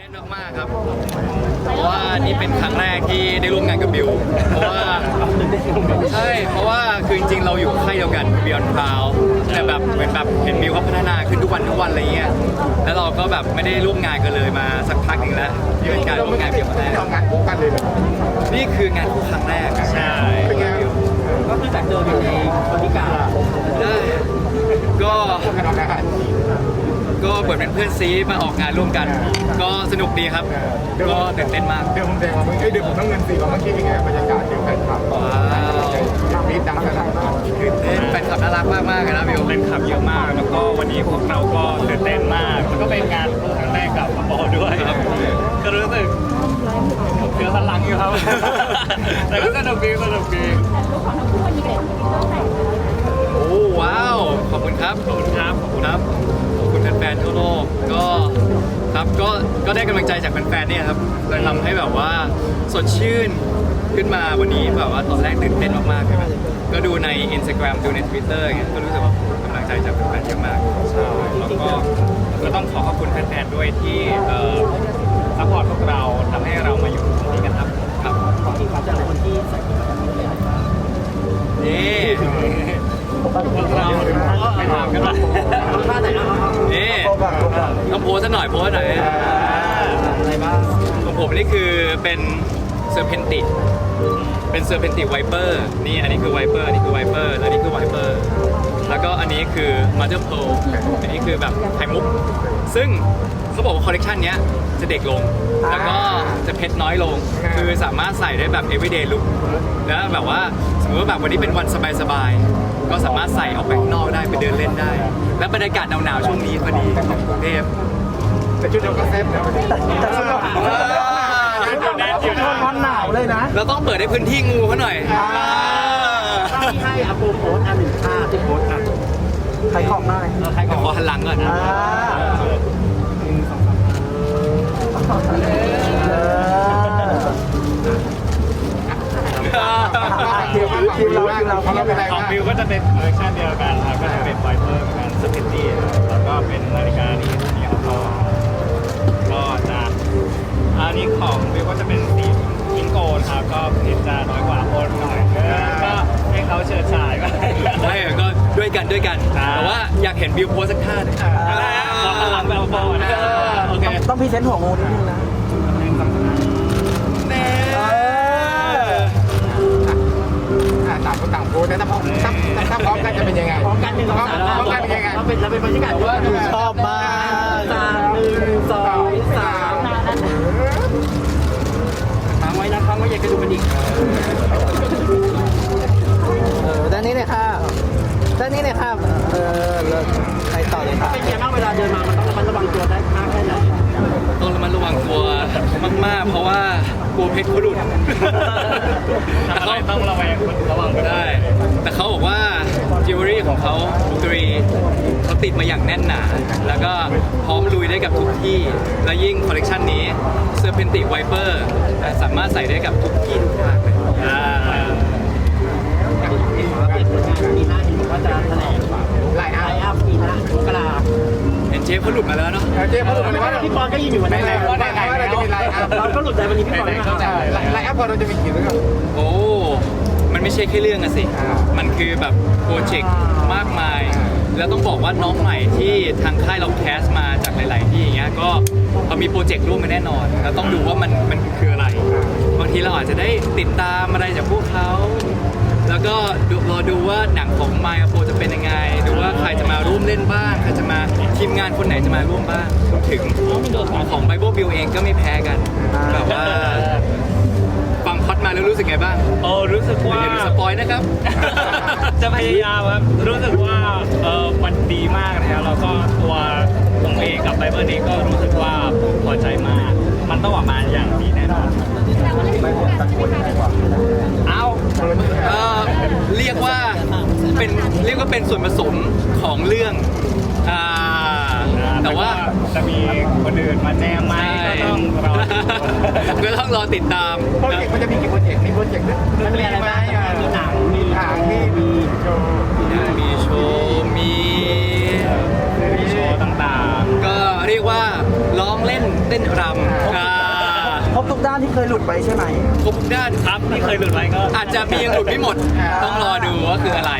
เต้นมากๆครับเพราะว่านี่เป็นครั้งแรกที่ได้ร่วมงานกับบิว เพราะว่าใช่เพราะว่าคือจริงๆเราอยู่ค่ายเดียวกัน Beyond Cloud แต่แบบเหมือนแบบเห็นบิวเขาพัฒนาขึ้นทุกวันทุกวันอะไรเงี้ยแล้วเราก็แบบไม่ได้ร่วมงานกันเลยมาสักพักหนึ่งแล้วนี่เป็นการร่วมงานบิวครั้งแรกทำงานคู่กันเลยเหรอนี่คืองานคู่ครั้งแรกใช่เป็นไงก็คือจากเดิมอยู่ในบริการได้ก็ทำงานออกงาน ก็เหมือนเป็นเพื่อนซีมาออกงานร่วมกัน ก็สนุกดีครับ ก็ตื่นเต้นมากเดี๋ยวผมแดงมาเมื่อกี้เดี๋ยวผมต้องเงินสี่มาเมื่อกี้เป็นไงบรรยากาศเดี๋ยวแฟนคลับว้าวมีดังขนาดนั้นตื่นเต้นแฟนคลับน่ารักมากมากๆเลยนะบิวแฟนคลับเยอะมาก แล้วก็วันนี้พวกเราก็ตื่นเต้นมาก แล้วก็เป็นงานคู่ครั้งแรกกับปอด้วยครับก็รู้สึกเสือสันหลังอยู่ครับแต่ก็สนุกดีสนุกดีโอ้ว้าว ขอบคุณครับ ขอบคุณครับ ขอบคุณครับขอบคุณแฟนๆทั่วโลกก็ครับก็ก็ได้กำลังใจจากแฟนๆเนี่ยครับเลยทำให้แบบว่าสดชื่นขึ้นมาวันนี้แบบว่าตอนแรกตื่นเต้นมากๆเลยนะก็ดูใน Instagram ดูใน Twitter อย่างเงี้ยก็รู้สึกว่ากำลังใจจากแฟนๆเยอะมากใช่แล้วก็ก็ต้องขอขอบคุณแฟนๆด้วยที่เอ่อซัพพอร์ตพวกเราทำให้เรามาอยู่ตรงนี้กันครับครับขอทีครับจากคนที่ ต้องโพสต์ซะหน่อยโพสต์หน่อยอะไรบ้างของผมนี่คือเป็นเซอร์เพนติเป็นเซอร์เพนติไวเปอร์นี่อันนี้คือไวเปอร์อันนี้คือไวเปอร์แล้วนี่คือไวเปอร์ แล้วก็อันนี้คือมาเ e อร์เพลอันนี้คือแบบไข่มุก ซึ่งเขาบอกว่าคอลเลกชันเนี้ยจะเด็กลง แล้วก็จะเพชรน้อยลง คือสามารถใส่ได้แบบ everyday look แล้วแบบว่าสมมติว่าแบบวันนี้เป็นวันสบายๆ ก็สามารถใส่ออกไปข้างนอกได้ไปเดินเล่นได้ และบรรยากาศหนาวๆช่วงนี้พอดีของกรุงเทพแต่ชุดเราก็เซ็ตนะวันนี้แต่ชุดเราอ่าชุดเราร้อนหนาวเลยนะ เราต้องเปิดให้พื้นที่งูเขาหน่อยอ่าอ่าที่ให้อาโปโพสอันหนึ่งท่าที่โพสอะ ใครของได้เออใครขอหันหลังก่อนอ่าเออคิวคิวคิวเราคิวเราเขาเราเป็นไรของบ้างบิวก็จะเป็นคอลเลคชันเดียวกันครับก็จะเป็นไว บิวโพสสักท่าหนึงขอพลังแบบบอลนะเออโอเคต้องพรีเซนต์หัวงูนิดนึงนะแน่ต่างคนต่างโพสแต่ถ้าพร้อมถ้าถ้าพร้อมกันจะเป็นยังไงพร้อมกันหนึ่งสองสามพร้อมกันเป็นยังไง เราเป็นเราเป็นบรรยากาศว่าชอบมาก มาก ๆ เพราะว่ากลัวเพชรเขาหลุดทำอะไรต้องระแวงระวังกันได้ แต่เขาบอกว่าจิวเวลรี่ของเขาตรีเขาติดมาอย่างแน่นหนา แล้วก็พร้อมลุยได้กับทุกที่ และยิ่งคอลเลกชันนี้เซอร์เพนติไวเปอร์สามารถใส่ได้กับทุกที่ทุกทางเลยอ่าปีหน้าเห็นบอกว่าจะแถลงหลายไลอันน์อัพปีหน้ามกราเห็นเชฟเขาหลุดมาแล้วเนาะเจ๊พูดเลยว่าพี่ปอนก็ยืนอยู่วันนั้นไหนว่าไหนว่าเราจะมีไลน์อัพ เราก็หลุดใจวันนี้พี่ปอนไม่มาไลน์อัพพอเราจะมีกี่เรื่องโอ้ มันไม่ใช่แค่เรื่องอะสิอ่ามันคือแบบโปรเจกต์มากมาย แล้วต้องบอกว่าน้องใหม่ที่ทางค่ายเราแคสมาจากหลาย ๆ ที่อย่างเงี้ย ก็เขามีโปรเจกต์ร่วมกันแน่นอน แล้วต้องดูว่ามันมันคืออะไร บางทีเราอาจจะได้ติดตามอะไรจากพวกเขา แล้วก็ดูรอดูว่าหนังของมายโปจะเป็นยังไง ดูว่าใครจะมาร่วมเล่นบ้าง ใครจะมาทีมงานคนไหนจะมาร่วมบ้างรวมถึงของไบเบิลบิลเองก็ไม่แพ้กัน แบบว่าฟังพล็อดมาแล้วรู้สึกไงบ้างโอ้รู้สึกว่าอย่าดูสปอยนะครับ จะพยายามครับ รู้สึกว่าเออมันดีมากนะครับแล้วก็ตัวผมเองกับไบเบิลนี้ก็รู้สึกว่าพอใจมาก มันต้องออกมาอย่างดีแน่นอนเอาเต้องรอติดตามโปรเจกต์มันจะมีกี่โปรเจกต์ มีโปรเจกต์นึกมันมีอะไรบ้างมีหนัง มีหางมีมีโชว์ มีโชว์มีมีโชว์ต่างก็เรียกว่าร้องเล่นเต้นรำอ่าครบทุกด้านที่เคยหลุดไปใช่ไหมครบทุกด้านครับที่เคยหลุดไว้ก็ อาจจะมียังหลุดไม่หมด ต้องรอดูว่าคืออะไร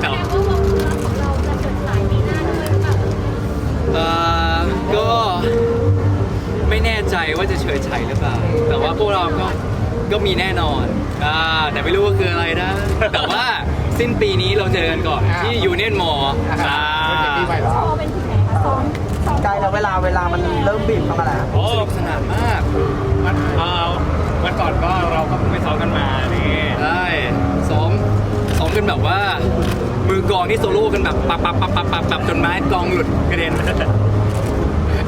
แต่แสดงว่าวงของเราจะเกิดขายปีหน้าด้วยหรือเปล่า จว่าจะเฉยชัยหรือเปล่า แต่ว่าพวกเราก็ก็มีแน่นอนอ่าแต่ไม่รู้ว่าคืออะไรนะ แต่ว่าสิ้นปีนี้เราเจอกันก่อนที่ยูเนียนมอลอ่าโปรเจกต์ปีใหม่เหรอโชว์เป็นที่ไหนคะซ้อมซ้อมใกล้แล้วเวลาเวลามันเริ่มบีบเข้ามาแล้วโอ้สนุกสนานมากวันเอ่อวันก่อนก็เราก็เพิ่งไปซ้อมกันมานี่ใช่ซ้อมซ้อมกันแบบว่า มือกลองที่โซโล่กันแบบปับปับปับปับปับปับจนไม้กลองหลุดกระเด็น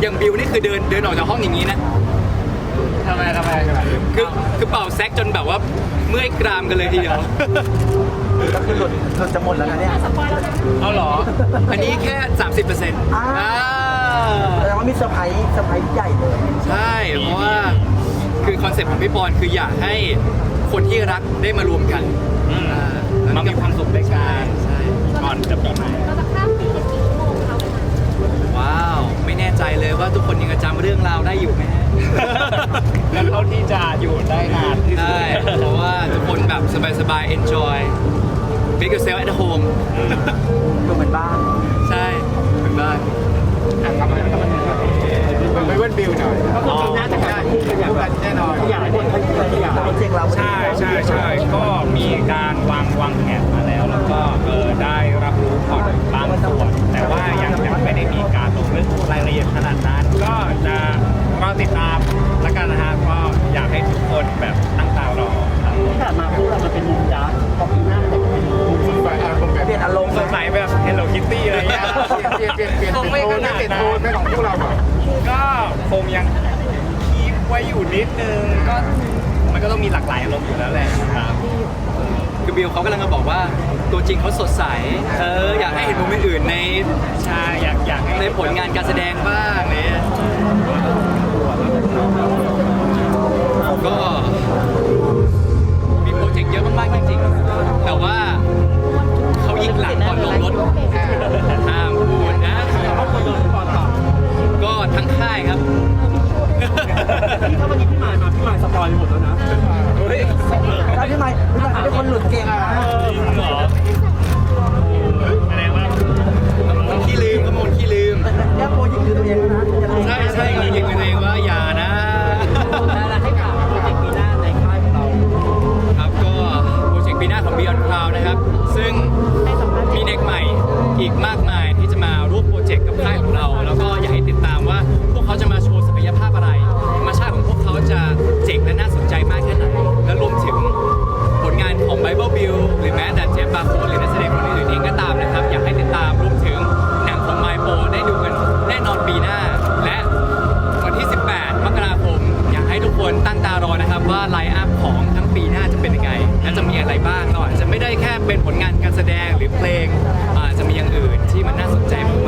อย่างบิวนี่คือเดินเดินออกจากห้องอย่างนี้นะ ทำไมทำไมคือคือเป่าแซกจนแบบว่าเมื่อยกรามกันเลยทีเดียวก็คือหลุดหลุดจะหมดแล้วนะเนี่ยสปอยล์เราได้ไหมเอาเหรอ อันนี้แค่ 30%ออ่า่าแสดงว่ามีเซอร์ไพรส์เซอร์ไพรส์ใหญ่เลยใช่เพราะว่าคือคอนเซ็ปต์ของพี่ปอนคืออยากให้คนที่รักได้มารวมกันอืมอ่ามามีความสุขด้วยกันใช่ก่อนจะปีใหม่เราจะข้ามปีกันกี่ชั่วโมงคะวันนั้นว้าว ไม่แน่ใจเลยว่าทุกคนยังจะจำเรื่องราวได้อยู่ไหม แล้วเท่าที่จะอยู่ได้นานที่สุดใช่เพราะว่าทุกคนแบบสบายๆ enjoy make yourself at home ดูเหมือนบ้าน ใช่ถึงบ้านอะทำอะไรทำอะไรไปเว้นบิวหน่อยก็คือปีหน้าจะได้คู่กันแน่นอนอยากให้คนเขาอยากโปรเจกต์เราใช่ใช่ใช่ก็มีการวางวางแผนมาแล้ว แล้วก็เออได้รับรู้พอร์ตบางส่วนแต่ว่ายังยังไม่ได้มีการลงลึกรายละเอียดขนาดนั้น ก็จะ รอติดตามละกันนะฮะก็อยากให้ทุกคนแบบตั้งตารอครับที่ผ่านมาคู่เรามันเป็นมุมดาร์กพอปีหน้ามันจะเป็นมุมไปอารมณ์แบบเปลี่ยนอารมณ์สดใสแบบ Hello Kitty อะไรเงี้ยเปลี่ยนเปลี่ยนเปลี่ยนเปลี่ยนคงไม่โทขนนาดเปลี่ยนนั้โทนนไม่ของพวกเราก่อนก็คงยังคีบไว้อยู่นิดนึงก็มันก็ต้องมีหลากหลายอารมณ์อยู่แล้วแหละครับ คือบิวเขากำลังจะบอกว่าตัวจริงเขาสดใส เอออยากให้เห็นมุมอื่นๆในใช่อยากอยากให้ในผลงานการแสดงบ้างเนี่ย Beyond Cloud นะครับ ซึ่งมีเด็กใหม่อีกมากมายที่จะมาร่วมโปรเจกต์กับค่ายของเรา การการแสดงหรือเพลงอาจจะมีอย่างอื่นที่มันน่าสนใจมาก